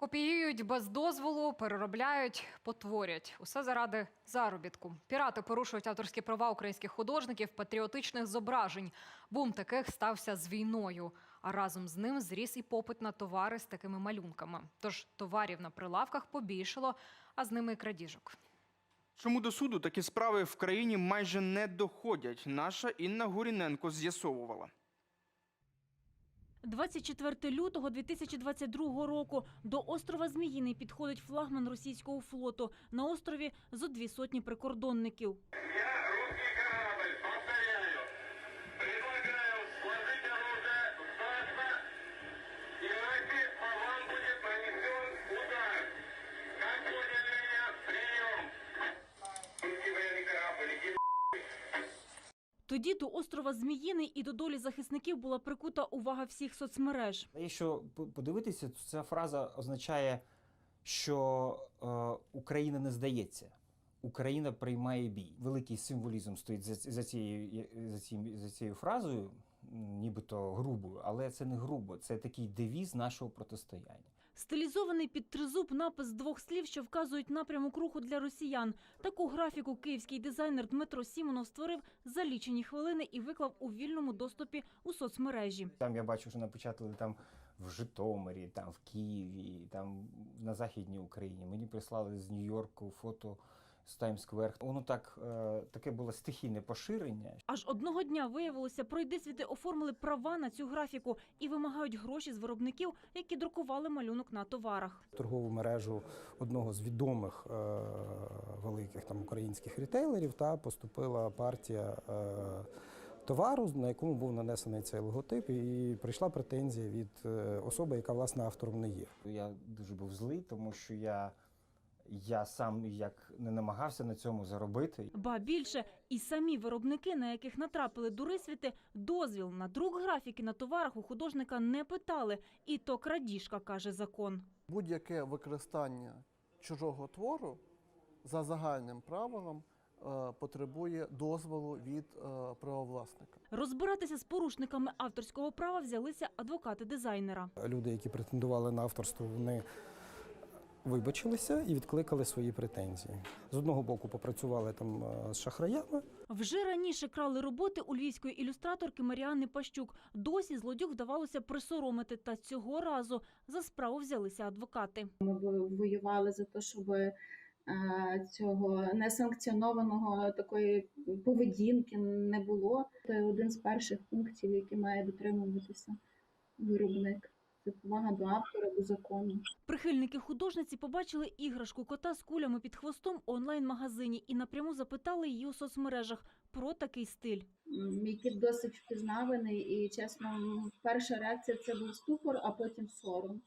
Копіюють без дозволу, переробляють, потворять. Усе заради заробітку. Пірати порушують авторські права українських художників, патріотичних зображень. Бум таких стався з війною. А разом з ним зріс і попит на товари з такими малюнками. Тож товарів на прилавках побільшало, а з ними і крадіжок. Чому до суду такі справи в країні майже не доходять? Наша Інна Гуріненко з'ясовувала. 24 лютого 2022 року до острова Зміїний підходить флагман російського флоту. На острові зо дві сотні прикордонників. Тоді до острова Зміїний і до долі захисників була прикута увага всіх соцмереж. Якщо подивитися, то ця фраза означає, що е, Україна не здається. Україна приймає бій. Великий символізм стоїть за, цією, за, цією, за цією фразою, нібито грубою, але це не грубо, це такий девіз нашого протистояння. Стилізований під тризуб напис двох слів, що вказують напрямок руху для росіян. Таку графіку київський дизайнер Дмитро Сімонов створив за лічені хвилини і виклав у вільному доступі у соцмережі. Там я бачу, що напечатали там в Житомирі, там в Києві, там на Західній Україні. Мені прислали з Нью-Йорку фото з Таймс-сквер. Воно так, е, таке було стихійне поширення. Аж одного дня виявилося, пройдисвіти оформили права на цю графіку і вимагають гроші з виробників, які друкували малюнок на товарах. торгову мережу одного з відомих е, великих там українських рітейлерів та поступила партія е, товару, на якому був нанесений цей логотип, і прийшла претензія від особи, яка власне автором не є. Я дуже був злий, тому що я, я сам як не намагався на цьому заробити. Ба більше, і самі виробники, на яких натрапили дурисвіти, дозвіл на друк графіки на товарах у художника не питали. І то крадіжка, каже закон. Будь-яке використання чужого твору за загальним правилом е, потребує дозволу від е, правовласника. Розбиратися з порушниками авторського права взялися адвокати дизайнера. Люди, які претендували на авторство, вони вибачилися і відкликали свої претензії. З одного боку попрацювали там е, з шахраями, Вже раніше крали роботи у львівської ілюстраторки Маріани Пащук. Досі злодюг вдавалося присоромити, та цього разу за справу взялися адвокати. Ми воювали за те, щоб е, цього несанкціонованого такої поведінки не було. Це один з перших пунктів, які має дотримуватися виробник. Це повага до автора, до закону. Прихильники художниці побачили іграшку кота з кулями під хвостом у онлайн-магазині і напряму запитали її у соцмережах про такий стиль. Мій Який досить впізнаваний, і чесно, перша реакція це був ступор, а потім сором.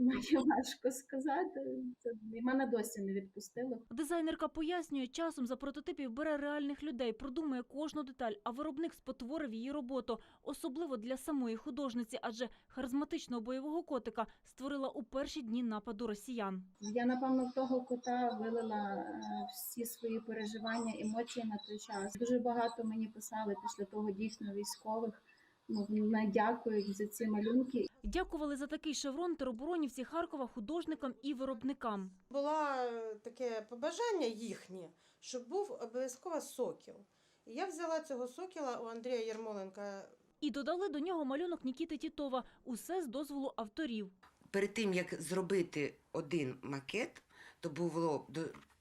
Мені важко сказати. Це і мене досі не відпустило. Дизайнерка пояснює, часом за прототипів бере реальних людей, продумує кожну деталь, а виробник спотворив її роботу, особливо для самої художниці, адже харизматичного бойового котика створила у перші дні нападу росіян. Я напевно в того кота вилила е, всі свої переживання, емоції на той час. Дуже багато мені писали після того дійсно військових. Не дякують за ці малюнки. Дякували за такий шеврон тероборонівці Харкова художникам і виробникам. Була е, таке побажання їхнє, щоб був обов'язково сокіл. І я взяла цього сокіла у Андрія Єрмоленка І додали до нього малюнок Нікіти Тітова. Усе з дозволу авторів. перед тим як зробити один макет, то було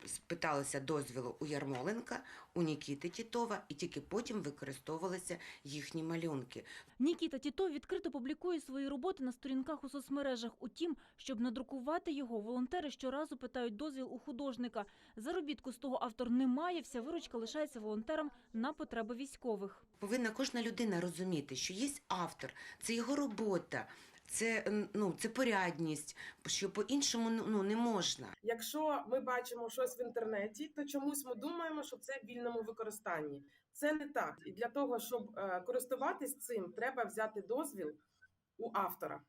до спиталося дозволу у Ярмоленка, у Нікіти Тітова, і тільки потім використовувалися їхні малюнки. Нікіта Тітов відкрито публікує свої роботи на сторінках у соцмережах. Утім, щоб надрукувати його, волонтери щоразу питають дозвіл у художника. Заробітку з того автор не має, вся виручка лишається волонтерам на потреби військових. Повинна кожна людина розуміти, що є автор, це його робота. Це ну це порядність, що по-іншому ну не можна. Якщо ми бачимо щось в інтернеті, то чомусь ми думаємо, що це в вільному використанні. Це не так. І для того, щоб е, користуватись цим, треба взяти дозвіл у автора.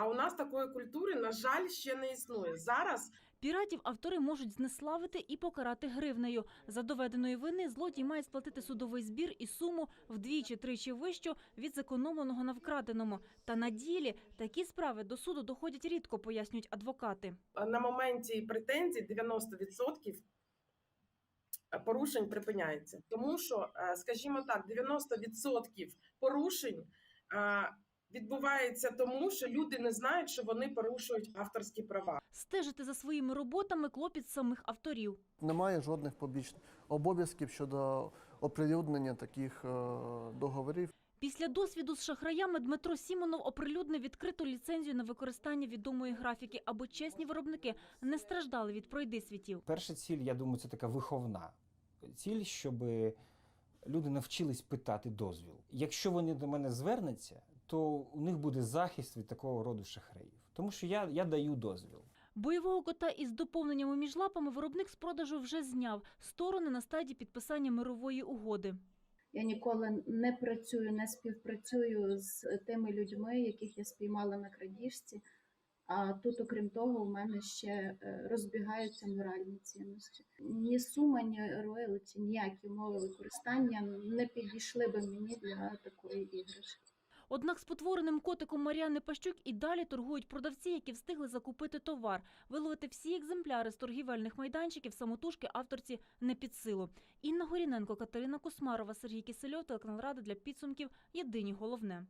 А у нас такої культури, на жаль, ще не існує. Зараз Піратів автори можуть знеславити і покарати гривнею. За доведеної вини злодій має сплатити судовий збір і суму вдвічі-тричі вищу від зекономленого на вкраденому. Та на ділі такі справи до суду доходять рідко, пояснюють адвокати. На моменті претензій 90% порушень припиняється. Тому що, е, скажімо так, 90% порушень е, відбувається тому, що люди не знають, що вони порушують авторські права. Стежити за своїми роботами клопіт самих авторів. Немає жодних побічних обов'язків щодо оприлюднення таких е, договорів. Після досвіду з шахраями Дмитро Сімонов оприлюднив відкриту ліцензію на використання відомої графіки, аби чесні виробники не страждали від пройдисвітів. Перша ціль, я думаю, це така виховна ціль, щоб люди навчились питати дозвіл. Якщо вони до мене звернуться, то у них буде захист від такого роду шахраїв. Тому що я, я даю дозвіл. Бойового кота із доповненнями між лапами виробник з продажу вже зняв. Сторони на стадії підписання мирової угоди. Я ніколи не працюю, не співпрацюю з тими людьми, яких я спіймала на крадіжці. А тут, окрім того, у мене ще е, розбігаються моральні цінності. Ні сума, ні роялті, ніякі умови використання не підійшли би мені для такої іграшки. Однак спотвореним котиком Маріани Пащук і далі торгують продавці, які встигли закупити товар. Виловити всі екземпляри з торгівельних майданчиків самотужки авторці не під силу. Інна Горіненко, Катерина Космарова, Сергій Кисельов, телеканал Рада для підсумків. Єдині головне.